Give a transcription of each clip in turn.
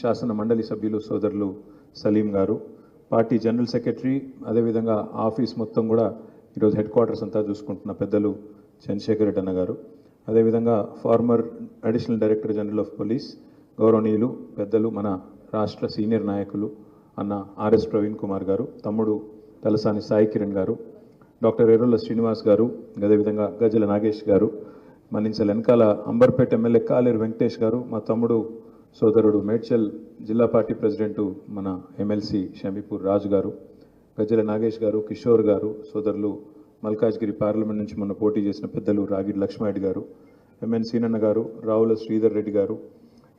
శాసన మండలి సభ్యులు సోదరులు సలీం గారు పార్టీ జనరల్ సెక్రటరీ అదేవిధంగా ఆఫీస్ మొత్తం కూడా ఈరోజు హెడ్ క్వార్టర్స్ అంతా చూసుకుంటున్న పెద్దలు చంద్రశేఖర్ రెడ్డి అన్న గారు. అదేవిధంగా former additional director general of police గౌరవనీయులు పెద్దలు మన రాష్ట్ర సీనియర్ నాయకులు అన్న ఆర్ఎస్ ప్రవీణ్ కుమార్ గారు తమ్ముడు తలసాని సాయి కిరణ్ గారు డాక్టర్ ఎర్రుల శ్రీనివాస్ గారు అదేవిధంగా గజల నాగేష్ గారు మన్నించల వెనకాల అంబర్పేట ఎమ్మెల్యే కాలేరు వెంకటేష్ గారు మా తమ్ముడు సోదరుడు మేడ్చల్ జిల్లా పార్టీ ప్రెసిడెంట్ మన ఎమ్మెల్సీ షమీపూర్ రాజు గారు గజ్జల నాగేష్ గారు కిషోర్ గారు సోదరులు మల్కాజ్గిరి పార్లమెంట్ నుంచి మొన్న పోటీ చేసిన పెద్దలు రాగిడి లక్ష్మారెడ్డి గారు ఎంఎన్ సీనన్న గారు రావుల శ్రీధర్ రెడ్డి గారు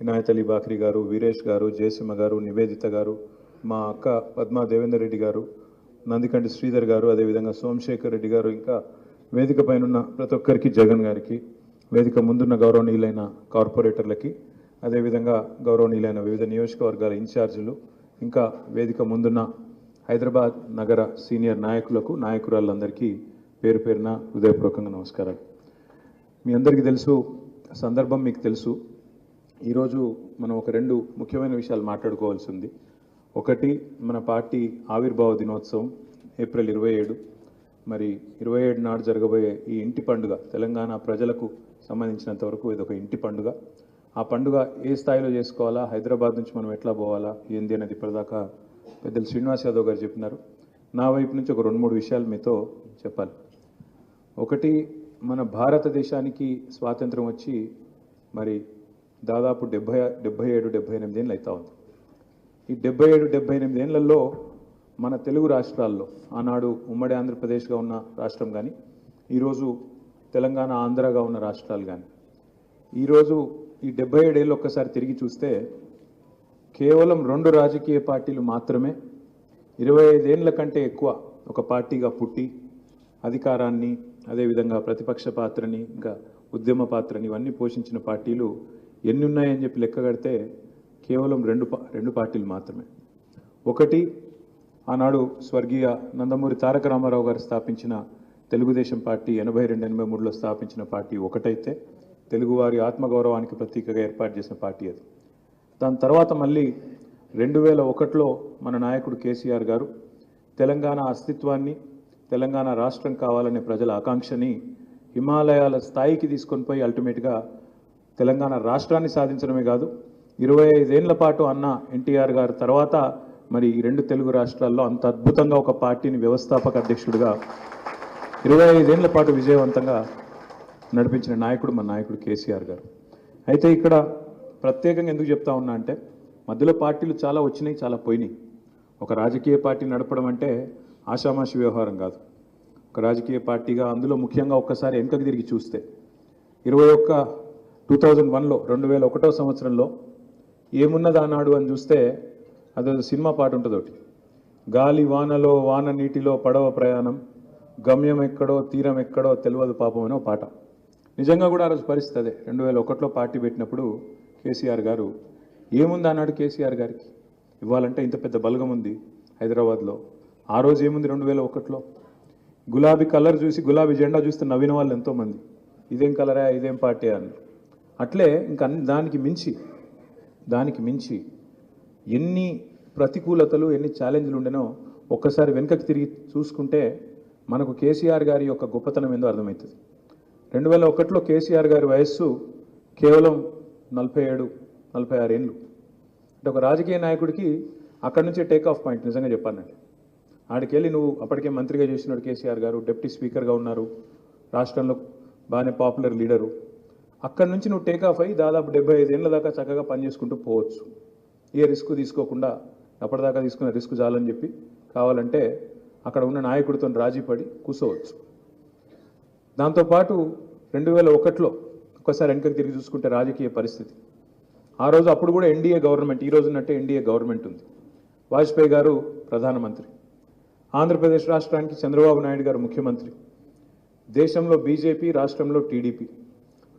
ఇనాయత్ అలీ బాక్రి గారు వీరేష్ గారు జయసింహ గారు నివేదిత గారు మా అక్క పద్మా దేవేందర్ రెడ్డి గారు నందికంటి శ్రీధర్ గారు అదేవిధంగా సోమశేఖర్ రెడ్డి గారు ఇంకా వేదిక పైనన్న ప్రతి ఒక్కరికి జగన్ గారికి వేదిక ముందున్న గౌరవనీయులైన కార్పొరేటర్లకి అదేవిధంగా గౌరవనీయులైన వివిధ నియోజకవర్గాల ఇన్ఛార్జీలు ఇంకా వేదిక ముందున్న హైదరాబాద్ నగర సీనియర్ నాయకులకు నాయకురాళ్ళందరికీ పేరు పేరున హృదయపూర్వకంగా నమస్కారాలు. మీ అందరికీ తెలుసు సందర్భం మీకు తెలుసు. ఈరోజు మనం ఒక రెండు ముఖ్యమైన విషయాలు మాట్లాడుకోవాల్సి ఉంది ఒకటి మన పార్టీ ఆవిర్భావ దినోత్సవం ఏప్రిల్ ఇరవై ఏడు. మరి ఇరవై ఏడు నాడు జరగబోయే ఈ ఇంటి పండుగ తెలంగాణ ప్రజలకు సంబంధించినంత వరకు ఇది ఒక ఇంటి పండుగ. ఆ పండుగ ఏ స్థాయిలో చేసుకోవాలా? హైదరాబాద్ నుంచి మనం ఎట్లా పోవాలా? ఏంది అనేది ఇప్పటిదాకా పెద్దలు శ్రీనివాస్ యాదవ్ గారు చెప్పినారు. నా వైపు నుంచి ఒక రెండు మూడు విషయాలు మీతో చెప్పాలి. ఒకటి మన భారతదేశానికి స్వాతంత్రం వచ్చి మరి దాదాపు డెబ్బై డెబ్బై ఏడు డెబ్బై ఎనిమిది ఏళ్ళు అవుతా ఉంది. ఈ డెబ్బై ఏడు డెబ్బై ఎనిమిది ఏళ్ళలో మన తెలుగు రాష్ట్రాల్లో ఆనాడు ఉమ్మడి ఆంధ్రప్రదేశ్గా ఉన్న రాష్ట్రం కానీ ఈరోజు తెలంగాణ ఆంధ్రగా ఉన్న రాష్ట్రాలు కానీ ఈరోజు ఈ డెబ్బై ఏడేళ్ళు ఒక్కసారి తిరిగి చూస్తే కేవలం రెండు రాజకీయ పార్టీలు మాత్రమే ఇరవై ఐదేళ్ళ కంటే ఎక్కువ ఒక పార్టీగా పుట్టి అధికారాన్ని అదేవిధంగా ప్రతిపక్ష పాత్రని ఇంకా ఉద్యమ పాత్రని ఇవన్నీ పోషించిన పార్టీలు ఎన్ని ఉన్నాయని చెప్పి లెక్క కడితే కేవలం రెండు పా- రెండు పార్టీలు మాత్రమే. ఒకటి ఆనాడు స్వర్గీయ నందమూరి తారక రామారావు గారు స్థాపించిన తెలుగుదేశం పార్టీ ఎనభై రెండు ఎనభై మూడులో స్థాపించిన పార్టీ ఒకటైతే తెలుగువారి ఆత్మగౌరవానికి ప్రతీకగా ఏర్పాటు చేసిన పార్టీ అది. దాని తర్వాత మళ్ళీ రెండు వేల ఒకటిలో మన నాయకుడు కేసీఆర్ గారు తెలంగాణ అస్తిత్వాన్ని తెలంగాణ రాష్ట్రం కావాలనే ప్రజల ఆకాంక్షని హిమాలయాల స్థాయికి తీసుకొని పోయి అల్టిమేట్గా తెలంగాణ రాష్ట్రాన్ని సాధించడమే కాదు ఇరవై ఐదేళ్ళ పాటు అన్న ఎన్టీఆర్ గారు తర్వాత మరి ఈ రెండు తెలుగు రాష్ట్రాల్లో అంత అద్భుతంగా ఒక పార్టీని వ్యవస్థాపక అధ్యక్షుడిగా ఇరవై ఐదేళ్ళ పాటు విజయవంతంగా నడిపించిన నాయకుడు మన నాయకుడు కేసీఆర్ గారు. అయితే ఇక్కడ ప్రత్యేకంగా ఎందుకు చెప్తా ఉన్నా అంటే మధ్యలో పార్టీలు చాలా వచ్చినాయి చాలా పోయినాయి. ఒక రాజకీయ పార్టీ నడపడం అంటే ఆషామాషి వ్యవహారం కాదు. ఒక రాజకీయ పార్టీగా అందులో ముఖ్యంగా ఒక్కసారి వెనుకకు తిరిగి చూస్తే ఇరవై ఒక్క టూ థౌజండ్ వన్లో రెండు వేల ఒకటో సంవత్సరంలో ఏమున్నది ఆనాడు అని చూస్తే అదో సినిమా పాట ఉంటుంది ఒకటి. గాలి వానలో వాన నీటిలో పడవ ప్రయాణం గమ్యం ఎక్కడో తీరం ఎక్కడో తెలియదు పాపం అనే పాట. నిజంగా కూడా ఆ రోజు పరిస్థితి అదే. రెండు వేల ఒకటిలో పార్టీ పెట్టినప్పుడు కేసీఆర్ గారు ఏముంది అన్నాడు కేసీఆర్ గారికి? ఇవ్వాలంటే ఇంత పెద్ద బలగం ఉంది హైదరాబాద్లో. ఆ రోజు ఏముంది రెండు వేల ఒకటిలో గులాబీ కలర్ చూసి గులాబీ జెండా చూస్తే నవ్విన వాళ్ళు ఎంతోమంది. ఇదేం కలరా ఇదేం పార్టీ అన్నారు అట్లే ఇంక అన్ని- దానికి మించి దానికి మించి ఎన్ని ప్రతికూలతలు ఎన్ని ఛాలెంజ్లు ఉండేనో ఒక్కసారి వెనుకకి తిరిగి చూసుకుంటే మనకు కేసీఆర్ గారి యొక్క గొప్పతనం ఏందో అర్థమవుతుంది. రెండు వేల ఒకటిలో కేసీఆర్ గారి వయస్సు కేవలం నలభై ఏడు నలభై ఆరు ఏళ్ళు అంటే ఒక రాజకీయ నాయకుడికి అక్కడి నుంచే టేక్ ఆఫ్ పాయింట్ నిజంగా చెప్పానండి ఆడికెళ్ళి నువ్వు అప్పటికే మంత్రిగా చేసినాడు కేసీఆర్ గారు డిప్యూటీ స్పీకర్గా ఉన్నారు రాష్ట్రంలో బాగానే పాపులర్ లీడరు అక్కడి నుంచి నువ్వు టేక్ ఆఫ్ అయ్యి దాదాపు డెబ్బై ఏళ్ళ దాకా చక్కగా పనిచేసుకుంటూ పోవచ్చు. ఏ రిస్క్ తీసుకోకుండా అప్పటిదాకా తీసుకున్న రిస్క్ చాలని చెప్పి కావాలంటే అక్కడ ఉన్న నాయకుడితో రాజీ పడి కూర్చోవచ్చు దాంతోపాటు రెండు వేల ఒకటిలో ఒకసారి వెనకకి తిరిగి చూసుకుంటే రాజకీయ పరిస్థితి. ఆ రోజు అప్పుడు కూడా ఎన్డీఏ గవర్నమెంట్ ఈ రోజున్నట్టే ఎన్డీఏ గవర్నమెంట్ ఉంది. వాజ్పేయి గారు ప్రధానమంత్రి. ఆంధ్రప్రదేశ్ రాష్ట్రానికి చంద్రబాబు నాయుడు గారు ముఖ్యమంత్రి. దేశంలో బీజేపీ రాష్ట్రంలో టీడీపీ.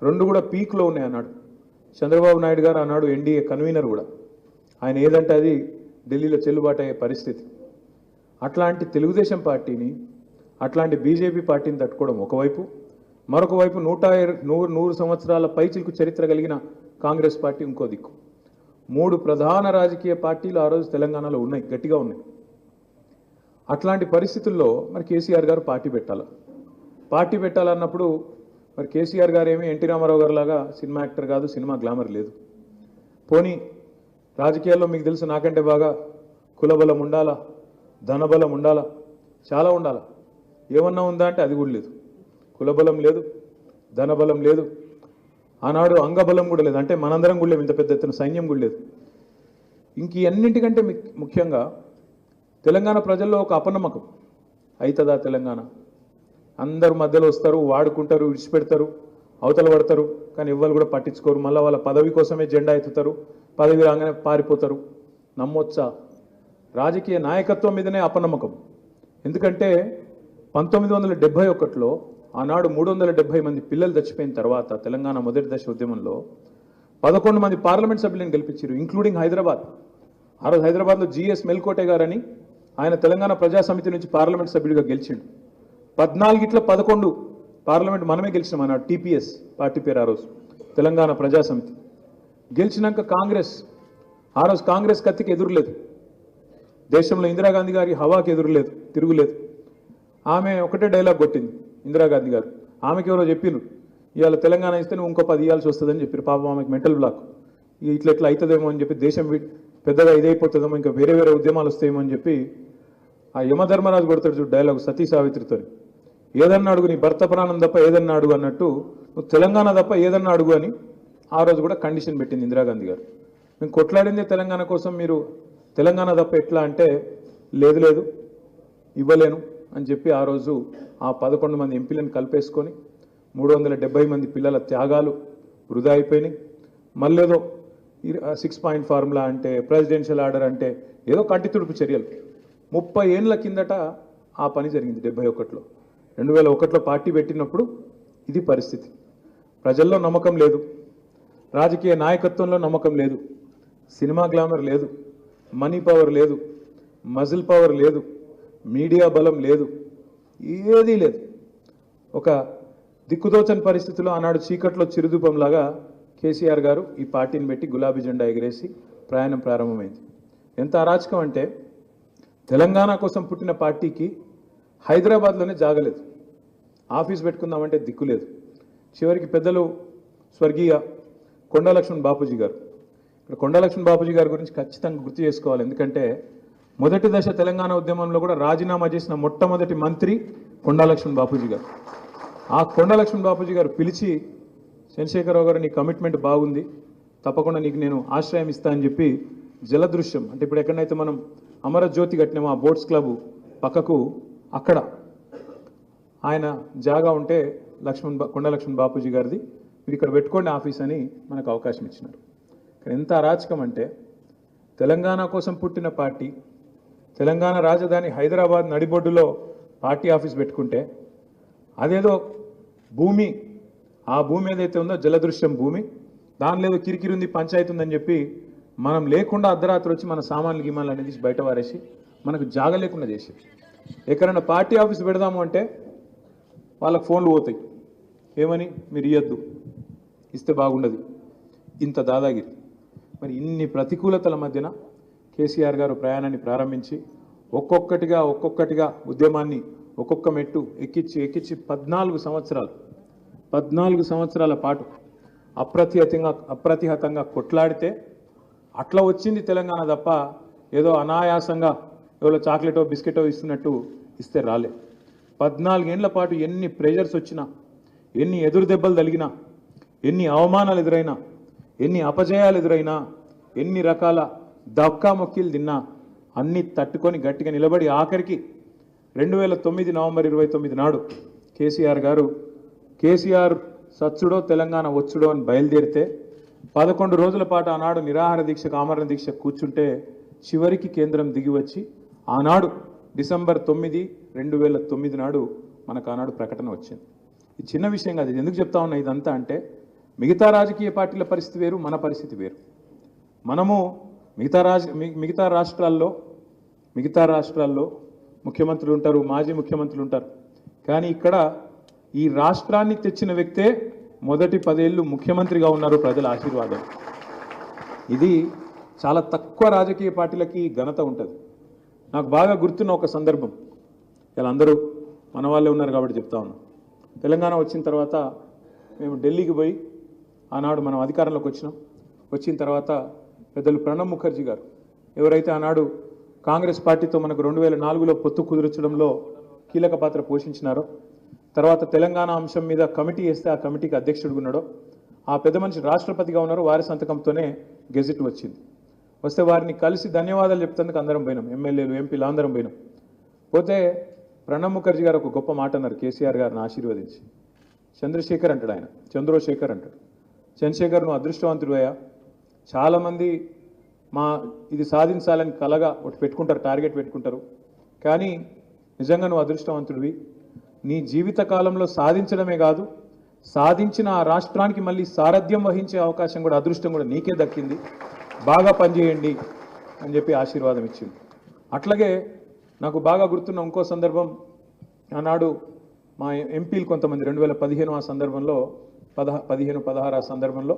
రెండు కూడా పీక్లో ఉన్నాయి అన్నాడు. చంద్రబాబు నాయుడు గారు అన్నాడు ఎన్డీఏ కన్వీనర్ కూడా. ఆయన ఏదంటే అది ఢిల్లీలో చెల్లుబాటు అయ్యే పరిస్థితి. అట్లాంటి తెలుగుదేశం పార్టీని అట్లాంటి బీజేపీ పార్టీని తట్టుకోవడం ఒకవైపు మరొక వైపు నూట నూరు నూరు సంవత్సరాల పైచిలకు చరిత్ర కలిగిన కాంగ్రెస్ పార్టీ ఇంకో దిక్కు. మూడు ప్రధాన రాజకీయ పార్టీలు ఆ రోజు తెలంగాణలో ఉన్నాయి గట్టిగా ఉన్నాయి. అట్లాంటి పరిస్థితుల్లో మరి కేసీఆర్ గారు పార్టీ పెట్టాలి? పార్టీ పెట్టాలన్నప్పుడు మరి కేసీఆర్ గారు ఏమి ఎన్టీ రామారావు గారు లాగా సినిమా యాక్టర్ కాదు సినిమా గ్లామర్ లేదు. పోనీ రాజకీయాల్లో మీకు తెలుసు నాకంటే బాగా కులబలం ఉండాలా ధనబలం ఉండాలా చాలా ఉండాలా? ఏమన్నా ఉందా అంటే అది కూడా లేదు. కులబలం లేదు ధనబలం లేదు ఆనాడు అంగబలం కూడా లేదు. అంటే మనందరం కూడా లేవు ఇంత పెద్ద ఎత్తున సైన్యం కూడా లేదు. ఇంక అన్నింటికంటే ముఖ్యంగా తెలంగాణ ప్రజల్లో ఒక అపనమ్మకం. అవుతుందా తెలంగాణ? అందరు మధ్యలో వస్తారు వాడుకుంటారు విడిచిపెడతారు అవతల పడతారు కానీ ఎవ్వరు కూడా పట్టించుకోరు. మళ్ళీ వాళ్ళ పదవి కోసమే జెండా ఎత్తుతారు పదవి రాగానే పారిపోతారు. నమ్మొచ్చా? రాజకీయ నాయకత్వం మీదనే అపనమ్మకం. ఎందుకంటే పంతొమ్మిది వందల డెబ్బై ఒకటిలో ఆనాడు మూడు వందల డెబ్బై మంది పిల్లలు చచ్చిపోయిన తర్వాత తెలంగాణ మొదటి దశ ఉద్యమంలో పదకొండు మంది పార్లమెంట్ సభ్యులను గెలిపించారు ఇంక్లూడింగ్ హైదరాబాద్. ఆ రోజు హైదరాబాద్లో జిఎస్ మెల్కోటే గారని ఆయన తెలంగాణ ప్రజా సమితి నుంచి పార్లమెంట్ సభ్యుడిగా గెలిచిండు. పద్నాలుగిట్ల పదకొండు పార్లమెంట్ మనమే గెలిచినాం అన్నాడు టీపీఎస్ పార్టీ పేరు ఆ రోజు తెలంగాణ ప్రజా సమితి. గెలిచినాక కాంగ్రెస్ ఆ రోజు కాంగ్రెస్ కత్తికి ఎదురులేదు. దేశంలో ఇందిరాగాంధీ గారి హవాకి ఎదురులేదు తిరుగులేదు. ఆమె ఒకటే డైలాగ్ కొట్టింది ఇందిరాగాంధీ గారు. ఆమెకి ఎవరో చెప్పిండ్రు ఇవాళ తెలంగాణ ఇస్తే నువ్వు ఇంకో పది ఇవ్వాల్సి వస్తుందని చెప్పారు పాపం ఆమెకి మెంటల్ బ్లాక్ ఇట్లా ఇట్లా అవుతుందేమో అని చెప్పి దేశం పెద్దగా ఇదైపోతుందేమో ఇంకా వేరే వేరే ఉద్యమాలు వస్తాయేమో అని చెప్పి ఆ యమధర్మరాజు కొడతాడు చూడు డైలాగ్ సతీ సావిత్రితో. ఏదన్నా అడుగు నీ భర్త ప్రాణం తప్ప ఏదన్నా అడుగు అన్నట్టు నువ్వు తెలంగాణ తప్ప ఏదన్నా అడుగు అని ఆ రోజు కూడా కండిషన్ పెట్టింది ఇందిరాగాంధీ గారు. మేము కొట్లాడిందే తెలంగాణ కోసం మీరు తెలంగాణ తప్ప ఎట్లా అంటే లేదు లేదు ఇవ్వలేను. అని చెప్పి ఆ రోజు ఆ పదకొండు మంది ఎంపీలను కలిపేసుకొని మూడు వందల డెబ్బై మంది పిల్లల త్యాగాలు వృధా అయిపోయినాయి. మళ్ళేదో సిక్స్ పాయింట్ ఫార్ములా అంటే ప్రెసిడెన్షియల్ ఆర్డర్ అంటే ఏదో కంటి తుడుపు చర్యలు. ముప్పై ఏండ్ల కిందట ఆ పని జరిగింది డెబ్బై ఒకటిలో. రెండు వేల ఒకటిలో పార్టీ పెట్టినప్పుడు ఇది పరిస్థితి. ప్రజల్లో నమ్మకం లేదు. రాజకీయ నాయకత్వంలో నమ్మకం లేదు. సినిమా గ్లామర్ లేదు. మనీ పవర్ లేదు. మజిల్ పవర్ లేదు. మీడియా బలం లేదు. ఏదీ లేదు. ఒక దిక్కుదోచని పరిస్థితిలో ఆనాడు చీకట్లో చిరుదూపంలాగా కేసీఆర్ గారు ఈ పార్టీని పెట్టి గులాబీ జెండా ఎగిరేసి ప్రయాణం ప్రారంభమైంది. ఎంత అరాచకం అంటే తెలంగాణ కోసం పుట్టిన పార్టీకి హైదరాబాద్లోనే జాగలేదు. ఆఫీస్ పెట్టుకుందామంటే దిక్కు లేదు. చివరికి పెద్దలు స్వర్గీయ కొండలక్ష్మణ్ బాపూజీ గారు. ఇక్కడ కొండలక్ష్మణ్ బాపూజీ గారి గురించి ఖచ్చితంగా గుర్తు చేసుకోవాలి. ఎందుకంటే మొదటి దశ తెలంగాణ ఉద్యమంలో కూడా రాజీనామా చేసిన మొట్టమొదటి మంత్రి కొండాలక్ష్మణ్ బాపూజీ గారు. ఆ కొండాలక్ష్మణ్ బాపూజీ గారు పిలిచి చంద్రశేఖరరావు గారు నీ కమిట్మెంట్ బాగుంది. తప్పకుండా నీకు నేను ఆశ్రయం ఇస్తా అని చెప్పి జలదృశ్యం అంటే ఇప్పుడు ఎక్కడైతే మనం అమరజ్యోతి కట్టినాము ఆ బోట్స్ క్లబ్ పక్కకు అక్కడ ఆయన జాగా ఉంటే లక్ష్మణ్ బా- బాపూజీ గారిది. మీరు ఇక్కడ పెట్టుకోండి ఆఫీస్ అని మనకు అవకాశం ఇచ్చినారు. కానీ ఎంత అరాచకం అంటే తెలంగాణ కోసం పుట్టిన పార్టీ తెలంగాణ రాజధాని హైదరాబాద్ నడిబొడ్డులో పార్టీ ఆఫీస్ పెట్టుకుంటే అదేదో భూమి ఆ భూమి ఏదైతే ఉందో జలదృశ్యం భూమి దానిలో లేదో కిరికిరి ఉంది పంచాయతీ ఉందని చెప్పి మనం లేకుండా అర్ధరాత్రి వచ్చి మన సామాన్లు గిమాన్లు అనేది బయట వారేసి మనకు జాగ లేకుండా చేసి. ఎక్కడైనా పార్టీ ఆఫీస్ పెడదాము అంటే వాళ్ళకి ఫోన్లు పోతాయి. ఏమని? మీరు ఇయ్యద్దు. ఇస్తే బాగుండదు. ఇంత దాదాగిరి. మరి ఇన్ని ప్రతికూలతల మధ్యన కేసీఆర్ గారు ప్రయాణాన్ని ప్రారంభించి ఒక్కొక్కటిగా ఒక్కొక్కటిగా ఉద్యమాన్ని ఒక్కొక్క మెట్టు ఎక్కించి ఎక్కించి పద్నాలుగు సంవత్సరాలు పద్నాలుగు సంవత్సరాల పాటు అప్రతిహతంగా అప్రతిహతంగా కొట్లాడితే అట్లా వచ్చింది తెలంగాణ తప్ప ఏదో అనాయాసంగా ఎవరో చాక్లెటో బిస్కెటో ఇస్తున్నట్టు ఇస్తే రాలే. పద్నాలుగేళ్ళ పాటు ఎన్ని ప్రెషర్స్ వచ్చినా ఎన్ని ఎదురు దెబ్బలు తలిగినా ఎన్ని అవమానాలు ఎదురైనా ఎన్ని అపజయాలు ఎదురైనా ఎన్ని రకాల దక్కా మొక్కిలు తిన్నా అన్ని తట్టుకొని గట్టిగా నిలబడి ఆఖరికి రెండు వేల తొమ్మిది నవంబర్ ఇరవై తొమ్మిది నాడు కేసీఆర్ గారు కేసీఆర్ సచ్చుడో తెలంగాణ వచ్చుడో అని బయలుదేరితే పదకొండు రోజుల పాటు ఆనాడు నిరాహార దీక్షకు ఆమరణ దీక్ష కూర్చుంటే చివరికి కేంద్రం దిగి వచ్చి ఆనాడు డిసెంబర్ తొమ్మిది రెండు వేల తొమ్మిది నాడు మనకు ఆనాడు ప్రకటన వచ్చింది. ఇది చిన్న విషయం కాదు ఎందుకు చెప్తా ఉన్నా ఇదంతా అంటే మిగతా రాజకీయ పార్టీల పరిస్థితి వేరు మన పరిస్థితి వేరు. మనము మిగతా రాజ మిగతా రాష్ట్రాల్లో మిగతా రాష్ట్రాల్లో ముఖ్యమంత్రులు ఉంటారు మాజీ ముఖ్యమంత్రులు ఉంటారు. కానీ ఇక్కడ ఈ రాష్ట్రాన్ని తెచ్చిన వ్యక్తే మొదటి పదేళ్ళు ముఖ్యమంత్రిగా ఉన్నారు ప్రజల ఆశీర్వాదం. ఇది చాలా తక్కువ రాజకీయ పార్టీలకి ఘనత ఉంటుంది. నాకు బాగా గుర్తున్న ఒక సందర్భం. ఇలా అందరూ మన వాళ్ళే ఉన్నారు కాబట్టి చెప్తా ఉన్నాం. తెలంగాణ వచ్చిన తర్వాత మేము ఢిల్లీకి పోయి ఆనాడు మనం అధికారంలోకి వచ్చినాం. వచ్చిన తర్వాత పెద్దలు ప్రణబ్ ముఖర్జీ గారు. ఎవరైతే ఆనాడు కాంగ్రెస్ పార్టీతో మనకు రెండు వేల నాలుగులో పొత్తు కుదుర్చడంలో కీలక పాత్ర పోషించినారో తర్వాత తెలంగాణ అంశం మీద కమిటీ వేస్తే ఆ కమిటీకి అధ్యక్షుడు ఉన్నాడో ఆ పెద్ద మనిషి రాష్ట్రపతిగా ఉన్నారు వారి సంతకంతోనే గెజిట్ వచ్చింది. వస్తే వారిని కలిసి ధన్యవాదాలు చెప్తందుకు అందరం పోయినాం. ఎమ్మెల్యేలు ఎంపీలు అందరం పోయినాం. పోతే ప్రణబ్ ముఖర్జీ గారు ఒక గొప్ప మాట అన్నారు కేసీఆర్ గారిని ఆశీర్వదించి. చంద్రశేఖర్ అంటాడు ఆయన. చంద్రశేఖర్ అంటాడు. చంద్రశేఖర్ నువ్వు అదృష్టవంతుడు అయ్యా. చాలామంది మా ఇది సాధించాలని కలగా ఒకటి పెట్టుకుంటారు టార్గెట్ పెట్టుకుంటారు. కానీ నిజంగా నువ్వు అదృష్టవంతుడివి. నీ జీవిత కాలంలో సాధించడమే కాదు సాధించిన ఆ రాష్ట్రానికి మళ్ళీ సారథ్యం వహించే అవకాశం కూడా అదృష్టం కూడా నీకే దక్కింది. బాగా పనిచేయండి అని చెప్పి ఆశీర్వాదం ఇచ్చింది. అట్లాగే నాకు బాగా గుర్తున్న ఇంకో సందర్భం ఆనాడు మా ఎంపీలు కొంతమంది రెండు వేల పదిహేను ఆ సందర్భంలో పదహ పదిహేను పదహారు ఆ సందర్భంలో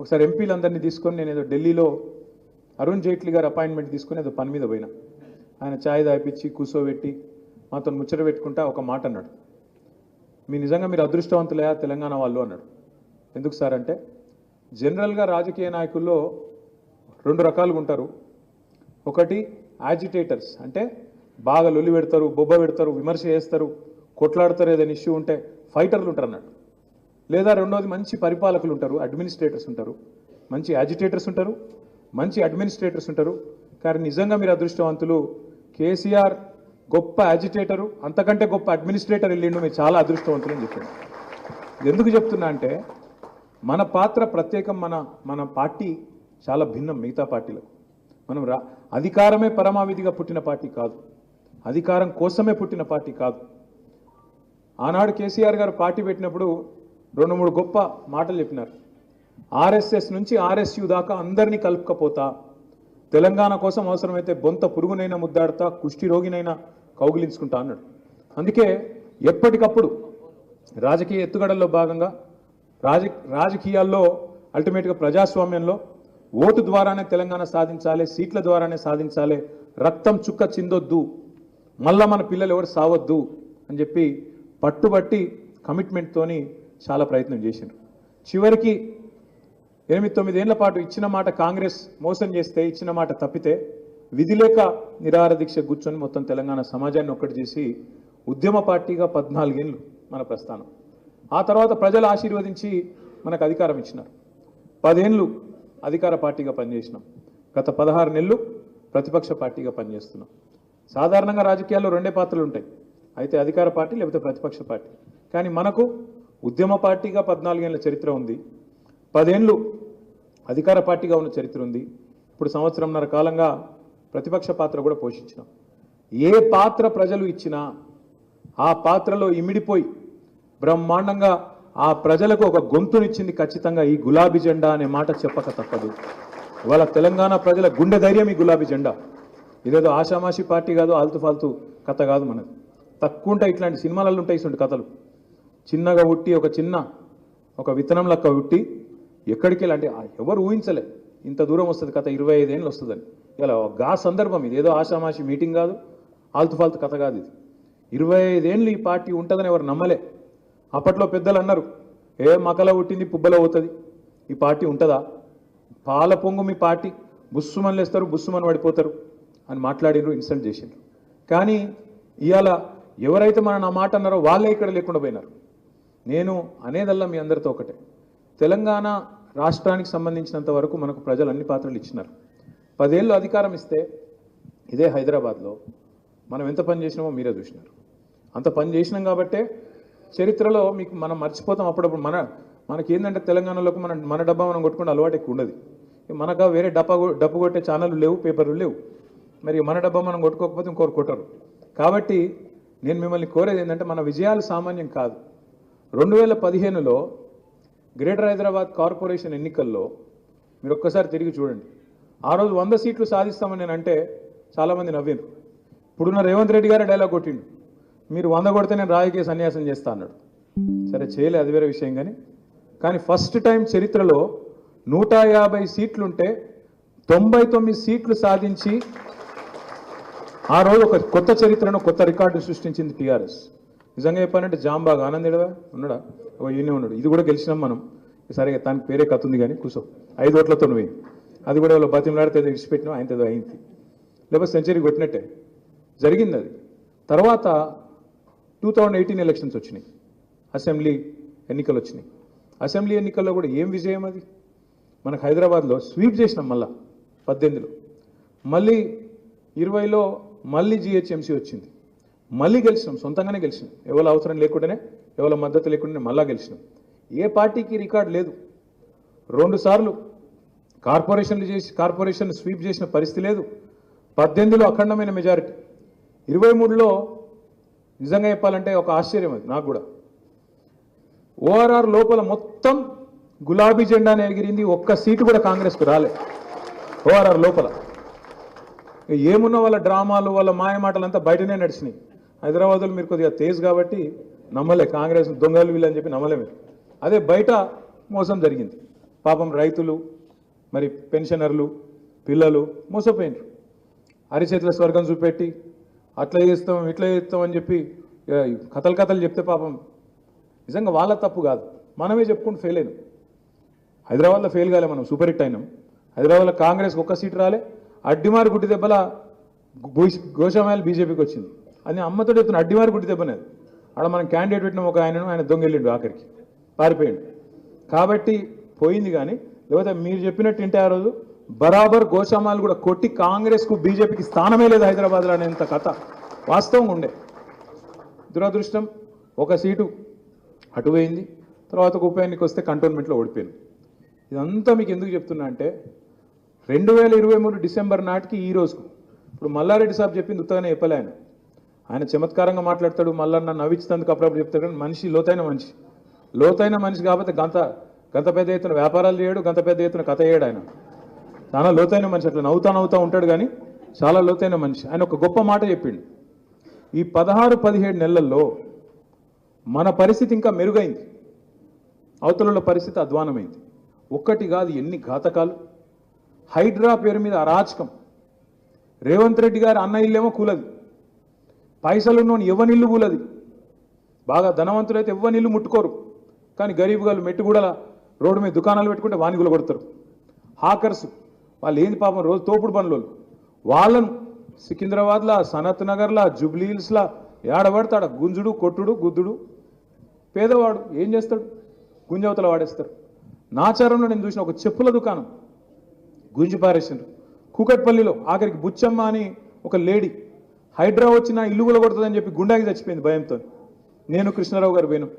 ఒకసారి ఎంపీలందరినీ తీసుకొని నేను ఏదో ఢిల్లీలో అరుణ్ జైట్లీ గారు అపాయింట్మెంట్ తీసుకుని ఏదో పని మీద పోయినా. ఆయన ఛాయ్ దాపిచ్చి కూర్చోబెట్టి మాతో ముచ్చట పెట్టుకుంటా ఒక మాట అన్నాడు. మీ నిజంగా మీరు అదృష్టవంతులయా తెలంగాణ వాళ్ళు అన్నాడు. ఎందుకు సార్ అంటే జనరల్గా రాజకీయ నాయకుల్లో రెండు రకాలుగా ఉంటారు. ఒకటి యాజిటేటర్స్ అంటే బాగా లొల్లి పెడతారు బొబ్బ పెడతారు విమర్శ చేస్తారు కొట్లాడతారు ఏదైనా ఇష్యూ ఉంటే ఫైటర్లు ఉంటారు అన్నట్టు లేదా రెండోది మంచి పరిపాలకులు ఉంటారు అడ్మినిస్ట్రేటర్స్ ఉంటారు మంచి యాజిటేటర్స్ ఉంటారు మంచి అడ్మినిస్ట్రేటర్స్ ఉంటారు. కానీ నిజంగా మీరు అదృష్టవంతులు కేసీఆర్ గొప్ప యాజిటేటరు అంతకంటే గొప్ప అడ్మినిస్ట్రేటర్ వెళ్ళిండు మీరు చాలా అదృష్టవంతులు అని చెప్పాడు ఎందుకు చెప్తున్నా అంటే మన పాత్ర ప్రత్యేకం మన మన పార్టీ చాలా భిన్నం మిగతా పార్టీలకు. మనం రా అధికారమే పరమావిధిగా పుట్టిన పార్టీ కాదు. అధికారం కోసమే పుట్టిన పార్టీ కాదు. ఆనాడు కేసీఆర్ గారు పార్టీ పెట్టినప్పుడు రెండు మూడు గొప్ప మాటలు చెప్పినారు. ఆర్ఎస్ఎస్ నుంచి ఆర్ఎస్యు దాకా అందరినీ కలుపుకపోతా తెలంగాణ కోసం అవసరమైతే బొంత పురుగునైనా ముద్దాడతా కుష్టి రోగినైనా కౌగిలించుకుంటా అన్నాడు. అందుకే ఎప్పటికప్పుడు రాజకీయ ఎత్తుగడల్లో భాగంగా రాజ రాజకీయాల్లో అల్టిమేట్గా ప్రజాస్వామ్యంలో ఓటు ద్వారానే తెలంగాణ సాధించాలి సీట్ల ద్వారానే సాధించాలి రక్తం చుక్క చిందొద్దు మళ్ళా మన పిల్లలు ఎవరు సావద్దు అని చెప్పి పట్టుబట్టి కమిట్మెంట్తోని చాలా ప్రయత్నం చేసిండ్రు. చివరికి ఎనిమిది తొమ్మిదేళ్ళ పాటు ఇచ్చిన మాట కాంగ్రెస్ మోసం చేస్తే ఇచ్చిన మాట తప్పితే విధిలేక నిరాహార దీక్ష కూర్చొని మొత్తం తెలంగాణ సమాజాన్ని ఒక్కటి చేసి ఉద్యమ పార్టీగా పద్నాలుగేళ్ళు మన ప్రస్థానం. ఆ తర్వాత ప్రజలు ఆశీర్వదించి మనకు అధికారం ఇచ్చినారు. పదేళ్ళు అధికార పార్టీగా పనిచేసినాం. గత పదహారు నెలలు ప్రతిపక్ష పార్టీగా పనిచేస్తున్నాం. సాధారణంగా రాజకీయాల్లో రెండే పాత్రలు ఉంటాయి. అయితే అధికార పార్టీ లేకపోతే ప్రతిపక్ష పార్టీ. కానీ మనకు ఉద్యమ పార్టీగా పద్నాలుగేళ్ళ చరిత్ర ఉంది. పదేళ్ళు అధికార పార్టీగా ఉన్న చరిత్ర ఉంది. ఇప్పుడు సంవత్సరంన్నర కాలంగా ప్రతిపక్ష పాత్ర కూడా పోషించినాం. ఏ పాత్ర ప్రజలు ఇచ్చినా ఆ పాత్రలో ఇమిడిపోయి బ్రహ్మాండంగా ఆ ప్రజలకు ఒక గొంతునిచ్చింది ఖచ్చితంగా ఈ గులాబీ జెండా అనే మాట చెప్పక తప్పదు. ఇవాళ తెలంగాణ ప్రజల గుండె ధైర్యం ఈ గులాబీ జెండా. ఇదేదో ఆషామాషి పార్టీ కాదు ఆల్తు ఫాల్తు కథ కాదు మనది. తక్కువ ఉంటాయి ఇట్లాంటి సినిమాలలో ఉంటాయి ఇటువంటి కథలు. చిన్నగా ఉట్టి ఒక చిన్న ఒక విత్తనం లెక్క ఉట్టి ఎక్కడికి వెళ్ళి అంటే ఎవరు ఊహించలే. ఇంత దూరం వస్తుంది కథ ఇరవై ఐదేళ్ళు వస్తుందని. ఇలా గా సందర్భం ఇది. ఏదో ఆషామాషి మీటింగ్ కాదు ఆల్తు ఫాల్తు కథ కాదు ఇది. ఇరవై ఐదేళ్ళు ఈ పార్టీ ఉంటుందని ఎవరు నమ్మలే. అప్పట్లో పెద్దలు అన్నారు ఏ మకల పుట్టింది పుబ్బల అవుతుంది ఈ పార్టీ ఉంటుందా? పాల పొంగు మీ పార్టీ. బుస్సుమని లేస్తారు బుస్సుమని పడిపోతారు అని మాట్లాడినరు ఇన్సల్ట్ చేసిండ్రు. కానీ ఇవాళ ఎవరైతే మన నా మాట అన్నారో వాళ్ళే ఇక్కడ లేకుండా పోయినారు. నేను అనేదల్లా మీ అందరితో ఒకటే. తెలంగాణ రాష్ట్రానికి సంబంధించినంత వరకు మనకు ప్రజలు అన్ని పాత్రలు ఇచ్చినారు. పదేళ్ళు అధికారం ఇస్తే ఇదే హైదరాబాద్లో మనం ఎంత పని చేసినామో మీరే చూసినారు. అంత పని చేసినాం కాబట్టే చరిత్రలో మీకు మనం మర్చిపోతాం అప్పుడప్పుడు. మన మనకి ఏంటంటే తెలంగాణలోకి మన మన డబ్బా మనం కొట్టుకుంటే అలవాటు ఎక్కువ ఉండదు. మనకు వేరే డబ్బా డబ్బు కొట్టే ఛానళ్ళు లేవు పేపర్లు లేవు. మరి మన డబ్బా మనం కొట్టుకోకపోతే ఇంకోరు కొట్టరు. కాబట్టి నేను మిమ్మల్ని కోరేది ఏంటంటే మన విజయాలు సామాన్యం కాదు. రెండు వేల పదిహేనులో గ్రేటర్ హైదరాబాద్ కార్పొరేషన్ ఎన్నికల్లో మీరు ఒక్కసారి తిరిగి చూడండి. ఆ రోజు వంద సీట్లు సాధిస్తామని నేను అంటే చాలామంది నవ్వారు ఇప్పుడున్న రేవంత్ రెడ్డి గారే డైలాగ్ కొట్టిండు. మీరు వంద కొడితే నేను రాజకీయ సన్యాసం చేస్తా అన్నాడు. సరే చేయలే అది వేరే విషయం కానీ. కానీ ఫస్ట్ టైం చరిత్రలో నూట యాభై సీట్లుంటే తొంభై తొమ్మిది సీట్లు సాధించి ఆ రోజు ఒక కొత్త చరిత్రను కొత్త రికార్డు సృష్టించింది టీఆర్ఎస్. నిజంగా చెప్పాలంటే జాంబాగ్ ఆనందేడవా? ఉన్నాడా? ఓ ఈయనే ఉన్నాడు. ఇది కూడా గెలిచినాం మనం. సరే తనకి పేరే కథ ఉంది కానీ కూర్చో ఐదు ఓట్లతో నువ్వు. అది కూడా వాళ్ళు బతిమలాడితే విడిచిపెట్టినాం ఆయన ఏదో అయింది. లేకపోతే సెంచరీ కొట్టినట్టే. జరిగింది అది. తర్వాత టూ థౌజండ్ ఎయిటీన్ ఎలక్షన్స్ వచ్చినాయి. అసెంబ్లీ ఎన్నికలు వచ్చినాయి. అసెంబ్లీ ఎన్నికల్లో కూడా ఏం విజయం అది? మనకు హైదరాబాద్లో స్వీప్ చేసినాం మళ్ళా పద్దెనిమిదిలో. మళ్ళీ ఇరవైలో మళ్ళీ జిహెచ్ఎంసీ వచ్చింది. మళ్ళీ గెలిచినాం సొంతంగానే గెలిచినాం. ఎవరి అవసరం లేకుండానే ఎవరి మద్దతు లేకుండానే మళ్ళా గెలిచినాం. ఏ పార్టీకి రికార్డు లేదు. రెండు సార్లు కార్పొరేషన్లు చేసి కార్పొరేషన్ స్వీప్ చేసిన పరిస్థితి లేదు. పద్దెనిమిదిలో అఖండమైన మెజారిటీ. ఇరవై మూడులో నిజంగా చెప్పాలంటే ఒక ఆశ్చర్యం అది నాకు కూడా. ఓఆర్ఆర్ లోపల మొత్తం గులాబీ జెండాను ఎగిరింది ఒక్క సీటు కూడా కాంగ్రెస్కు రాలే. ఓఆర్ఆర్ లోపల. ఏమున్న వాళ్ళ డ్రామాలు వాళ్ళ మాయమాటలంతా బయటనే నడిచినాయి. హైదరాబాద్లో మీరు కొద్దిగా తేజ్ కాబట్టి నమ్మలే కాంగ్రెస్ దొంగలు వీళ్ళని చెప్పి నమ్మలే మీరు. అదే బయట మోసం జరిగింది. పాపం రైతులు మరి పెన్షనర్లు పిల్లలు మోసపోయినారు. అరిచేతుల స్వర్గం చూపెట్టి అట్లా చేస్తాం ఇట్లా చేస్తాం అని చెప్పి కథలు కథలు చెప్తే పాపం నిజంగా వాళ్ళ తప్పు కాదు. మనమే చెప్పుకుంటూ ఫెయిల్ అయినాం. హైదరాబాద్లో ఫెయిల్ కాలే మనం సూపర్ హిట్ అయినాం. హైదరాబాద్లో కాంగ్రెస్ ఒక్క సీటు రాలే. అడ్డిమారు గుడ్డి దెబ్బల ఘోషమాయలు బీజేపీకి వచ్చింది. అని అమ్మతో చెప్తున్న అడ్డివారి గుడ్డి దెబ్బనేది ఆడ మనం క్యాండిడేట్ పెట్టిన ఒక ఆయనను ఆయన దొంగెళ్ళిండు ఆఖరికి. పారిపోయిండు. కాబట్టి పోయింది కానీ లేకపోతే మీరు చెప్పినట్టు ఇంటే ఆ రోజు బరాబర్ గోశామాలు కూడా కొట్టి కాంగ్రెస్కు బీజేపీకి స్థానమే లేదు హైదరాబాద్లో అనేంత కథ. వాస్తవం ఉండే. దురదృష్టం ఒక సీటు అటు పోయింది తర్వాత ఒక ఉప ఎన్నిక వస్తే కంటోన్మెంట్లో ఓడిపోయింది. ఇదంతా మీకు ఎందుకు చెప్తున్నా అంటే రెండు వేల ఇరవై మూడు డిసెంబర్ నాటికి ఈ రోజుకు. ఇప్పుడు మల్లారెడ్డి సాబ్ చెప్పింది ఉత్తగానే చెప్పలే ఆయన. ఆయన చమత్కారంగా మాట్లాడతాడు మళ్ళీ నన్ను నవ్వించినందుకు అప్పుడప్పుడు చెప్తాడు కానీ మనిషి లోతైన మనిషి. లోతైన మనిషి కాబట్టి గంత గంత పెద్ద ఎత్తున వ్యాపారాలు చేయడు గంత పెద్ద ఎత్తున కథ చేయడు ఆయన. చాలా లోతైన మనిషి అట్లా నవ్వుతా నవ్వుతా ఉంటాడు కానీ చాలా లోతైన మనిషి. ఆయన ఒక గొప్ప మాట చెప్పిండు. ఈ పదహారు పదిహేడు నెలల్లో మన పరిస్థితి ఇంకా మెరుగైంది. అవతలలో పరిస్థితి అధ్వానమైంది. ఒక్కటి కాదు ఎన్ని ఘాతకాలు. హైడ్రా పేరు మీద అరాచకం. రేవంత్ రెడ్డి గారి అన్న ఇల్లేమో కూలది. పైసలు ఉన్నోని ఇల్లు పూలది బాగా ధనవంతులైతే ఎవ్వనిల్లు ముట్టుకోరు. కానీ గరీబ్ గారు మెట్టుగూడల రోడ్డు మీద దుకాణాలు పెట్టుకుంటే వాని కూడా కొడతారు. హాకర్స్ వాళ్ళు ఏంది పాపం రోజు తోపుడు పనులు వాళ్ళను సికింద్రాబాద్లా సనత్ నగర్లా జూబ్లీ హిల్స్లా ఏడబడతాడ? గుంజుడు కొట్టుడు గుద్దుడు. పేదవాడు ఏం చేస్తాడు? గుంజవతల వాడేస్తారు. నాచారంలో నేను చూసిన ఒక చెప్పుల దుకాణం. గుంజి పారేసిండ్రు. కూకట్పల్లిలో ఆఖరికి బుచ్చమ్మ అని ఒక లేడీ హైడ్రా వచ్చిన ఇల్లు కూలగొడుతుందని కొడుతుందని చెప్పి గుండాకి చచ్చిపోయింది భయంతో. నేను కృష్ణారావు గారు పోయినాం.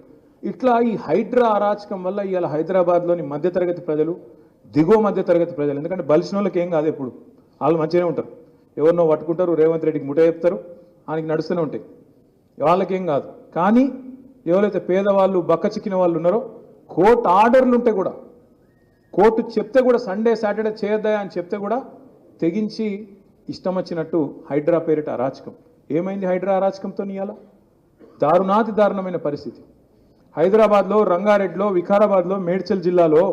ఇట్లా ఈ హైడ్రా అరాచకం వల్ల ఇవాళ హైదరాబాద్లోని మధ్యతరగతి ప్రజలు దిగువ మధ్యతరగతి ప్రజలు ఎందుకంటే బలిసిన వాళ్ళకి ఏం కాదు ఎప్పుడు. వాళ్ళు మంచిగానే ఉంటారు. ఎవరినో పట్టుకుంటారు రేవంత్ రెడ్డికి ముఠ చెప్తారు ఆయనకి నడుస్తూనే ఉంటాయి. వాళ్ళకేం కాదు. కానీ ఎవరైతే పేదవాళ్ళు బక్క చిక్కిన వాళ్ళు ఉన్నారో కోర్టు ఆర్డర్లు ఉంటే కూడా కోర్టు చెప్తే కూడా సండే సాటర్డే చేయొద్దా అని చెప్తే కూడా తెగించి ఇష్టం వచ్చినట్టు హైడ్రా పేరిట అరాచకం. ఏమైంది హైడ్రా అరాచకంతో ఇవాళ దారుణాతి దారుణమైన పరిస్థితి. హైదరాబాద్లో రంగారెడ్డిలో వికారాబాద్లో మేడ్చల్ జిల్లాలో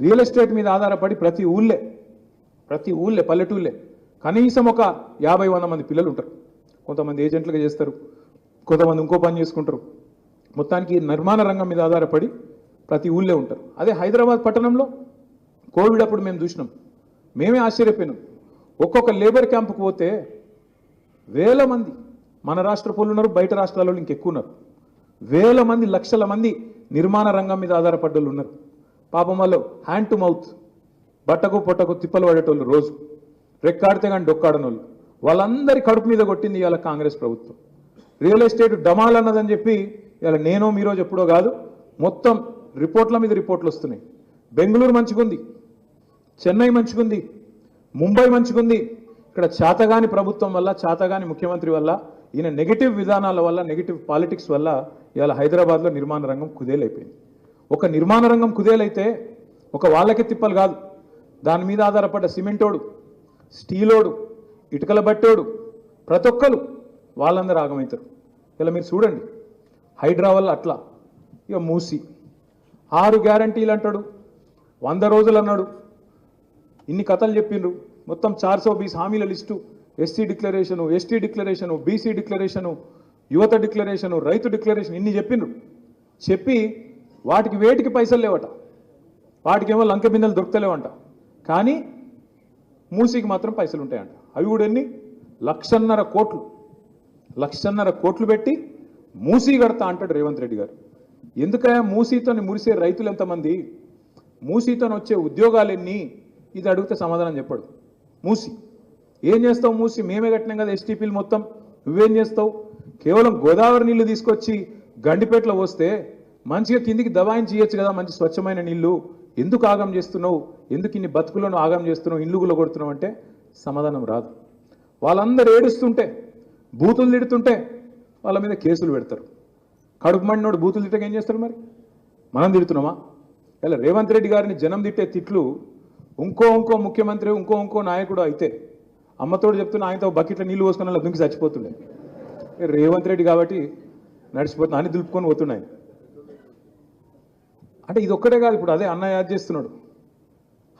రియల్ ఎస్టేట్ మీద ఆధారపడి ప్రతి ఊళ్ళే ప్రతి ఊళ్ళే పల్లెటూళ్ళే కనీసం ఒక యాభై వంద మంది పిల్లలు ఉంటారు కొంతమంది ఏజెంట్లుగా చేస్తారు కొంతమంది ఇంకో పని చేసుకుంటారు. మొత్తానికి నిర్మాణ రంగం మీద ఆధారపడి ప్రతి ఊళ్ళే ఉంటారు. అదే హైదరాబాద్ పట్టణంలో కోవిడ్ అప్పుడు మేము చూసినాం. మేమే ఆశ్చర్యపోయినాం. ఒక్కొక్క లేబర్ క్యాంప్కి పోతే వేల మంది మన రాష్ట్ర పౌరులు ఉన్నారు బయట రాష్ట్రాలలో ఇంకెక్కువ ఉన్నారు వేల మంది లక్షల మంది నిర్మాణ రంగం మీద ఆధారపడ్డ ఉన్నారు. పాపం వాళ్ళు హ్యాండ్ టు మౌత్ బట్టకు పొట్టకు తిప్పలు పడేటోళ్ళు రోజు. రెక్కాడితే కానీ డొక్కాడనోళ్ళు. వాళ్ళందరి కడుపు మీద కొట్టింది ఇవాళ కాంగ్రెస్ ప్రభుత్వం. రియల్ ఎస్టేట్ డమాల్ అన్నదని చెప్పి ఇవాళ నేనో మీరో చెప్పుడో కాదు మొత్తం రిపోర్ట్ల మీద రిపోర్ట్లు వస్తున్నాయి. బెంగళూరు మంచిగుంది చెన్నై మంచిగుంది ముంబై మంచిగుంది. ఇక్కడ చాతగాని ప్రభుత్వం వల్ల చాతగాని ముఖ్యమంత్రి వల్ల ఈయన నెగిటివ్ విధానాల వల్ల నెగిటివ్ పాలిటిక్స్ వల్ల ఇవాళ హైదరాబాద్లో నిర్మాణ రంగం కుదేలైపోయింది. ఒక నిర్మాణ రంగం కుదేలైతే ఒక వాళ్ళకి తిప్పలు కాదు. దాని మీద ఆధారపడ్డ సిమెంటోడు స్టీలోడు ఇటుకల బట్టోడు ప్రతి ఒక్కరు వాళ్ళందరూ ఆగమవుతారు. ఇలా మీరు చూడండి. హైడ్రా వల్ల అట్లా. ఇక మూసి. ఆరు గ్యారంటీలు అంటాడు. వంద రోజులు అన్నాడు. ఇన్ని కథలు చెప్పిండ్రు. మొత్తం చార్సో బీస్ హామీల list. SC declaration ST declaration BC declaration యువత డిక్లరేషను రైతు డిక్లరేషన్ ఇన్ని చెప్పిండ్రు. చెప్పి వాటికి వేటికి పైసలు లేవట. వాటికేమో లంక బిందెలు దొరుకుతలేవంట. కానీ మూసీకి మాత్రం పైసలు ఉంటాయంట. అవి కూడా ఎన్ని? లక్షన్నర కోట్లు. లక్షన్నర కోట్లు పెట్టి మూసీ కడతా అంటాడు రేవంత్ రెడ్డి గారు. ఎందుకయ్యా? మూసీతో మురిసే రైతులు ఎంతమంది? మూసీతో వచ్చే ఉద్యోగాలు ఎన్ని ఇది అడిగితే సమాధానం చెప్పాడు. మూసి. ఏం చేస్తావు మూసి? మేమే కట్టినాం కదా ఎస్టీపీలు మొత్తం. నువ్వేం చేస్తావు? కేవలం గోదావరి నీళ్ళు తీసుకొచ్చి గండిపేటలో వస్తే మంచిగా కిందికి దబాయించి చేయొచ్చు కదా మంచి స్వచ్ఛమైన నీళ్ళు. ఎందుకు ఆగం చేస్తున్నావు? ఎందుకు ఇన్ని బతుకులను ఆగం చేస్తున్నావు? ఇల్లు కొడుతున్నావు అంటే సమాధానం రాదు. వాళ్ళందరూ ఏడుస్తుంటే బూతులు తిడుతుంటే వాళ్ళ మీద కేసులు పెడతారు. కడుపు మండినోడు బూతులు తిట్టక ఏం చేస్తారు మరి? మనం తిడుతున్నామా? ఇలా రేవంత్ రెడ్డి గారిని జనం తిట్టే తిట్లు ఇంకో ఇంకో ముఖ్యమంత్రి ఇంకో ఇంకో నాయకుడు అయితే అమ్మతోడు చెప్తున్న ఆయనతో బకెట్లో నీళ్ళు పోసుకుని అలా దుంకి చచ్చిపోతుండే. రేవంత్ రెడ్డి కాబట్టి నడిచిపోతున్నా అని దులుపుకొని పోతున్నాయి. అంటే ఇది ఒక్కటే కాదు ఇప్పుడు అదే అన్న యాద్ చేస్తున్నాడు.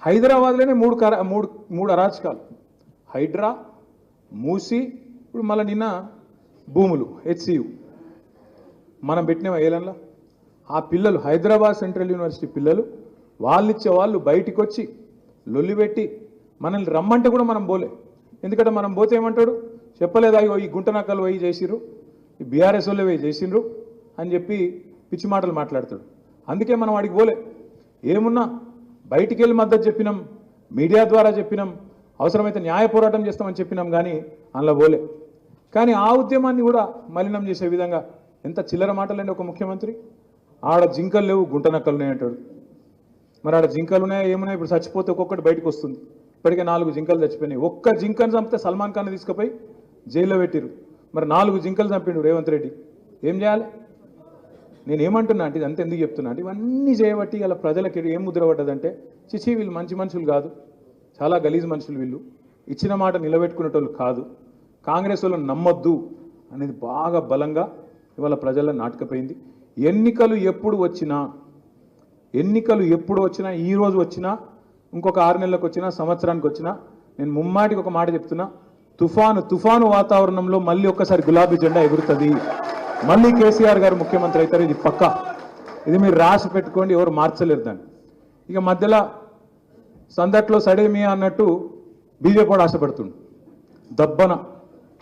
హైదరాబాద్లోనే మూడు కర మూడు మూడు అరాచకాలు. హైడ్రా మూసి ఇప్పుడు మళ్ళీ నిన్న భూములు హెచ్సియు. మనం పెట్టిన ఏలన్లా ఆ పిల్లలు హైదరాబాద్ సెంట్రల్ యూనివర్సిటీ పిల్లలు వాళ్ళిచ్చే వాళ్ళు బయటికి వచ్చి లొల్లిపెట్టి మనల్ని రమ్మంటే కూడా మనం పోలే. ఎందుకంటే మనం పోతే ఏమంటాడు? చెప్పలేదా ఇగో ఈ గుంటనక్కలు పోయి చేసిర్రు ఈ బీఆర్ఎస్ వాళ్ళు పోయి చేసిండ్రు అని చెప్పి పిచ్చి మాటలు మాట్లాడతాడు. అందుకే మనం వాడికి పోలే. ఏమున్నా బయటికి వెళ్ళి మద్దతు చెప్పినాం మీడియా ద్వారా చెప్పినాం అవసరమైతే న్యాయ పోరాటం చేస్తామని చెప్పినాం కానీ అందులో పోలే. కానీ ఆ ఉద్యమాన్ని కూడా మలినం చేసే విధంగా ఎంత చిల్లర మాటలండి ఒక ముఖ్యమంత్రి? ఆడ జింకలు లేవు గుంట నక్కలు అంటాడు మరి ఆడ జింకలు ఉన్నాయా ఏమున్నాయి? ఇప్పుడు చచ్చిపోతే ఒక్కొక్కటి బయటకు వస్తుంది. ఇప్పటికే నాలుగు జింకలు చచ్చిపోయినాయి. ఒక్క జింకను చంపితే సల్మాన్ ఖాన్ తీసుకుపోయి జైల్లో పెట్టిరు మరి నాలుగు జింకలు చంపిండు రేవంత్ రెడ్డి. ఏం చేయాలి? నేను ఏమంటున్నా అంటే ఇదంతా ఎందుకు చెప్తున్నా అంటే ఇవన్నీ చేయబట్టి ఇలా ప్రజలకి ఏం ముద్ర పడ్డదంటే చిచి వీళ్ళు మంచి మనుషులు కాదు. చాలా గలీజ్ మనుషులు వీళ్ళు. ఇచ్చిన మాట నిలబెట్టుకునేటోళ్ళు కాదు. కాంగ్రెస్ వాళ్ళని నమ్మొద్దు అనేది బాగా బలంగా ఇవాళ ప్రజల్లో నాటకపోయింది. ఎన్నికలు ఎప్పుడు వచ్చినా ఎన్నికలు ఎప్పుడు వచ్చినా ఈ రోజు వచ్చినా ఇంకొక ఆరు నెలలకు వచ్చినా సంవత్సరానికి వచ్చినా నేను ముమ్మాటికి ఒక మాట చెప్తున్నా. తుఫాను తుఫాను వాతావరణంలో మళ్ళీ ఒక్కసారి గులాబీ జెండా ఎగురుతుంది. మళ్ళీ కేసీఆర్ గారు ముఖ్యమంత్రి అవుతారు ఇది పక్కా. ఇది మీరు రాసి పెట్టుకోండి ఎవరు మార్చలేరు దాన్ని. ఇక మధ్యలో సందట్లో సడేమియా అన్నట్టు బీజేపీ కూడా ఆశపడుతుండు. దబ్బన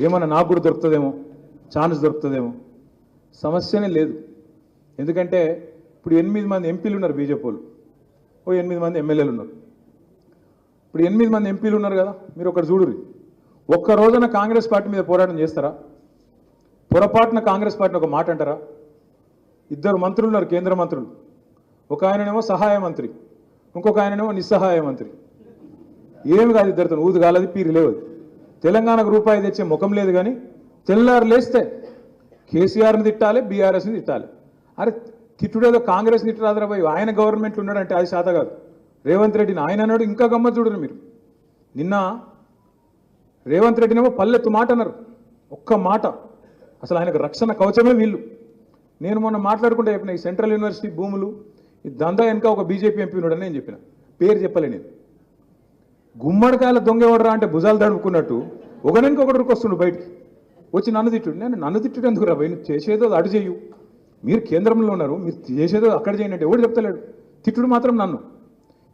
ఏమన్నా నాకు కూడా దొరుకుతుందేమో ఛాన్స్ దొరుకుతుందేమో సమస్యనే లేదు. ఎందుకంటే ఇప్పుడు ఎనిమిది మంది ఎంపీలు ఉన్నారు బీజేపీ వాళ్ళు. ఓ ఎనిమిది మంది ఎమ్మెల్యేలు ఉన్నారు. ఇప్పుడు ఎనిమిది మంది ఎంపీలు ఉన్నారు కదా మీరు ఒకటి చూడుర్రి. ఒక్క రోజున కాంగ్రెస్ పార్టీ మీద పోరాటం చేస్తారా? పొరపాటున కాంగ్రెస్ పార్టీని ఒక మాట అంటారా? ఇద్దరు మంత్రులు ఉన్నారు కేంద్ర మంత్రులు. ఒక ఆయననేమో సహాయ మంత్రి ఇంకొక ఆయననేమో నిస్సహాయ మంత్రి. ఏమి కాదు ఇద్దరితో ఊదు కాలేదు పీరి లేవు తెలంగాణకు రూపాయి తెచ్చే ముఖం లేదు కానీ తెల్లారు లేస్తే కేసీఆర్ని తిట్టాలి బీఆర్ఎస్ని తిట్టాలి. అరే తిట్టుడేదో కాంగ్రెస్ తిట్టరాదరా పోయి ఆయన గవర్నమెంట్లో ఉన్నాడంటే అది శాత కాదు. రేవంత్ రెడ్డిని ఆయన అన్నాడు ఇంకా గమ్మ చూడరు మీరు. నిన్న రేవంత్ రెడ్డినేమో పల్లెత్తు మాట అన్నారు. ఒక్క మాట. అసలు ఆయనకు రక్షణ కవచమే వీళ్ళు. నేను మొన్న మాట్లాడుకుంటే చెప్పిన ఈ సెంట్రల్ యూనివర్సిటీ భూములు ఈ దందా వెనక ఒక బీజేపీ ఎంపీ ఉన్నాడని నేను చెప్పిన. పేరు చెప్పలే నేను. గుమ్మడికాయల దొంగ ఎవడరా అంటే భుజాలు తడుపుకున్నట్టు ఒకరికి ఒకటి వస్తుండు బయటికి. వచ్చి నన్ను తిట్టుడు. నేను నన్ను తిట్టుడు ఎందుకు రా చేసేదో అది అటు చేయు మీరు కేంద్రంలో ఉన్నారు మీరు చేసేదో అక్కడ చేయండి అంటే ఎవడు చెప్తలేడు? తిట్టుడు మాత్రం నన్ను.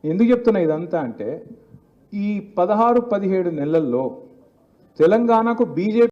ఎందుకు చెప్తున్నా ఇదంతా అంటే ఈ పదహారు పదిహేడు నెలల్లో తెలంగాణకు బీజేపీ